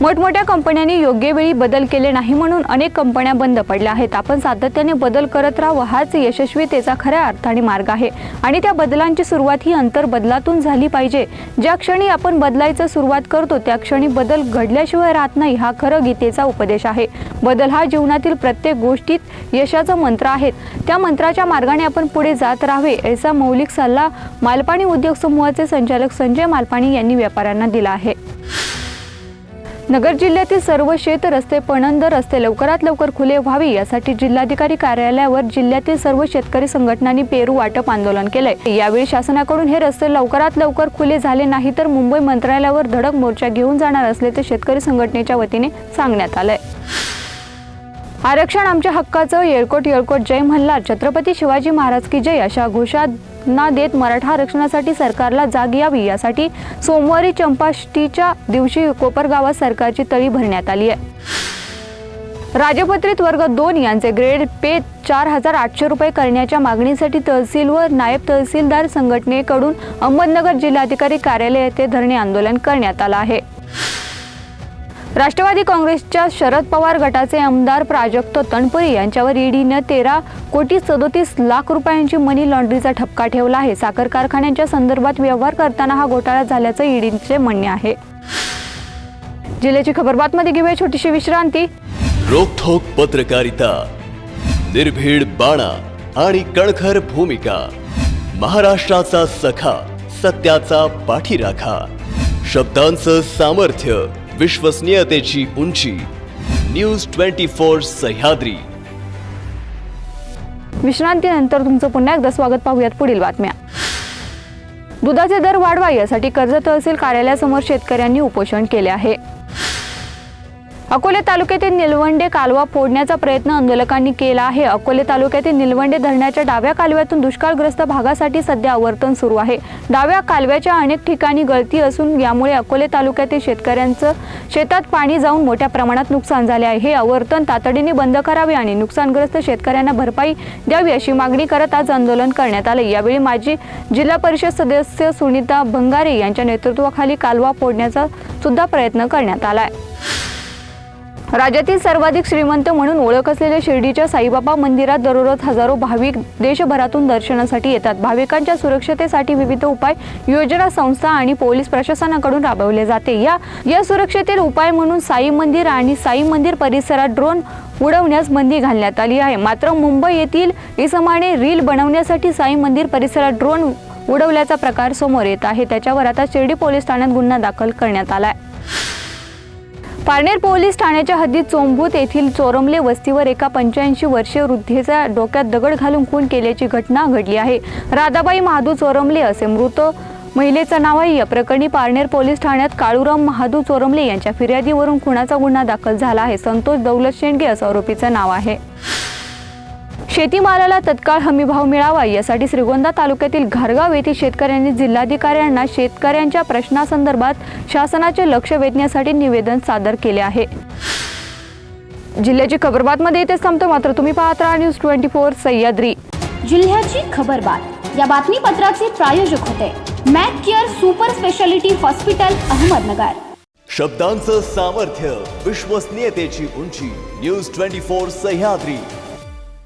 मोठमोठ्या कंपन्यांनी योग्य वेळी बदल केले नाही म्हणून अनेक कंपन्या बंद पडल्या आहेत. आपण सातत्याने बदल करत राहावं हाच यशस्वीतेचा खऱ्या अर्थाने मार्ग आहे. आणि त्या बदलांची सुरुवात ही अंतर बदलातून झाली पाहिजे. ज्या क्षणी आपण बदलायचं सुरुवात करतो त्या क्षणी बदल घडल्याशिवाय राहत नाही हा खरं गीतेचा उपदेश आहे. बदल हा जीवनातील प्रत्येक गोष्टीत यशाचा मंत्र आहेत त्या मंत्राच्या मार्गाने आपण पुढे जात राहावे असा मौलिक सल्ला मालपाणी उद्योग समूहाचे संचालक संजय मालपाणी यांनी व्यापाऱ्यांना दिला आहे. नगर जिल्ह्यातील सर्व शेत रस्ते पणंद रस्ते लवकरात लवकर खुले व्हावी यासाठी जिल्हाधिकारी कार्यालयावर जिल्ह्यातील सर्व शेतकरी संघटनांनी पेरू वाटप आंदोलन केलंय. यावेळी शासनाकडून हे रस्ते लवकरात लवकर खुले झाले नाही तर मुंबई मंत्रालयावर धडक मोर्चा घेऊन जाणार असल्याचे शेतकरी संघटनेच्या वतीने सांगण्यात आलंय. आरक्षण आमच्या हक्काचं येळकोट येळकोट जय मल्हार छत्रपती शिवाजी महाराज की जय अशा घोषणा देत मराठा आरक्षणासाठी सरकारला जाग यावी यासाठी सोमवारी चंपाष्टीच्या दिवशी कोपरगावात सरकारची तळी भरण्यात आली आहे. राजपत्रित वर्ग दोन यांचे ग्रेड पे चार हजार आठशे रुपये करण्याच्या मागणीसाठी तहसील व नायब तहसीलदार संघटनेकडून अहमदनगर जिल्हाधिकारी कार्यालय येथे धरणे आंदोलन करण्यात आलं आहे. राष्ट्रवादी काँग्रेसच्या शरद पवार गटाचे आमदार प्राजक्त तनपुरी यांच्यावर ईडीनं तेरा कोटी सदोतीस लाख रुपयांची मनी लॉन्ड्रीचा ठपका ठेवला आहे. साखर कारखान्यांच्या संदर्भात व्यवहार करताना हा घोटाळा झाल्याचं ईडीचे म्हणणे आहे. जिल्ह्याची खबर बातमध्ये घेऊया छोटीशी विश्रांती. रोखोक पत्रकारिता निर्भीड बाणा आणि कणखर भूमिका महाराष्ट्राचा सखा सत्याचा पाठीराखा शब्दांचं सामर्थ्य विश्वसनीयतेची उंची. News twenty four Sahyadri. विश्रांतीनंतर तुमचं पुन्हा एकदा स्वागत पाहूयात पुढील बातम्या. दुधाचे दर वाढवा यासाठी कर्जत तहसील कार्यालयासमोर शेतकऱ्यांनी उपोषण केले आहे. अकोले तालुक्यातील निलवंडे कालवा फोडण्याचा प्रयत्न आंदोलकांनी केला आहे. अकोले तालुक्यातील निलवंडे धरणाच्या डाव्या कालव्यातून दुष्काळग्रस्त भागासाठी सध्या आवर्तन सुरू आहे. डाव्या कालव्याच्या अनेक ठिकाणी गळती असून यामुळे अकोले तालुक्यातील शेतकऱ्यांचं शेतात पाणी जाऊन मोठ्या प्रमाणात नुकसान झाले आहे. हे आवर्तन तातडीने बंद करावे आणि नुकसानग्रस्त शेतकऱ्यांना भरपाई द्यावी अशी मागणी करत आज आंदोलन करण्यात आले यावेळी माजी जिल्हा परिषद सदस्य सुनीता भंगारे यांच्या नेतृत्वाखाली कालवा फोडण्याचा सुद्धा प्रयत्न करण्यात आला आहे राज्यातील सर्वाधिक श्रीमंत म्हणून ओळख असलेल्या शिर्डीच्या साईबाबा मंदिरात दररोज हजारो भाविक देशभरातून दर्शनासाठी येतात. भाविकांच्या सुरक्षतेसाठी विविध उपाय योजना संस्था आणि पोलीस प्रशासनाकडून राबवले जाते. या या सुरक्षेतील उपाय म्हणून साई मंदिर आणि साई मंदिर परिसरात ड्रोन उडवण्यास बंदी घालण्यात आली आहे. मात्र मुंबई येथील इसमाने रील बनवण्यासाठी साई मंदिर परिसरात ड्रोन उडवल्याचा प्रकार समोर येत आहे. त्याच्यावर आता शिर्डी पोलीस ठाण्यात गुन्हा दाखल करण्यात आला आहे पारनेर पोलीस ठाण्याच्या हद्दीत चोंभूत येथील चोरमले वस्तीवर एका पंच्याऐंशी वर्षीय वृद्धेचा डोक्यात दगड घालून खून केल्याची घटना घडली आहे. राधाबाई महादू चोरमले असे मृत महिलेचं नाव आहे या प्रकरणी पारनेर पोलीस ठाण्यात काळूराम महादू चोरमले यांच्या फिर्यादीवरून खुनाचा गुन्हा दाखल झाला आहे. संतोष दौलत शेंडगे असं आरोपीचं नाव आहे. शेतीमालाला तत्काळ हमीभाव मिळावा यासाठी श्रीगोंदा तालुक्यातील घारगाव येथील शेतकऱ्यांनी जिल्हाधिकाऱ्यांना शेतकऱ्यांच्या प्रश्नासंदर्भात शासनाचे लक्ष वेधण्यासाठी निवेदन सादर केले आहे. जिल्ह्याची खबरबातमध्ये येतेच थांबतो मात्र तुम्ही पाहत राहा न्यूज ट्वेंटी फोर सह्याद्री. जिल्ह्याची खबरबात. या बातमीपत्राचे प्रायोजक होते Mac Care super speciality hospital Ahmednagar. शब्दांचं सामर्थ्य विश्वसनीयतेची उंची न्यूज ट्वेंटी फोर सह्याद्री.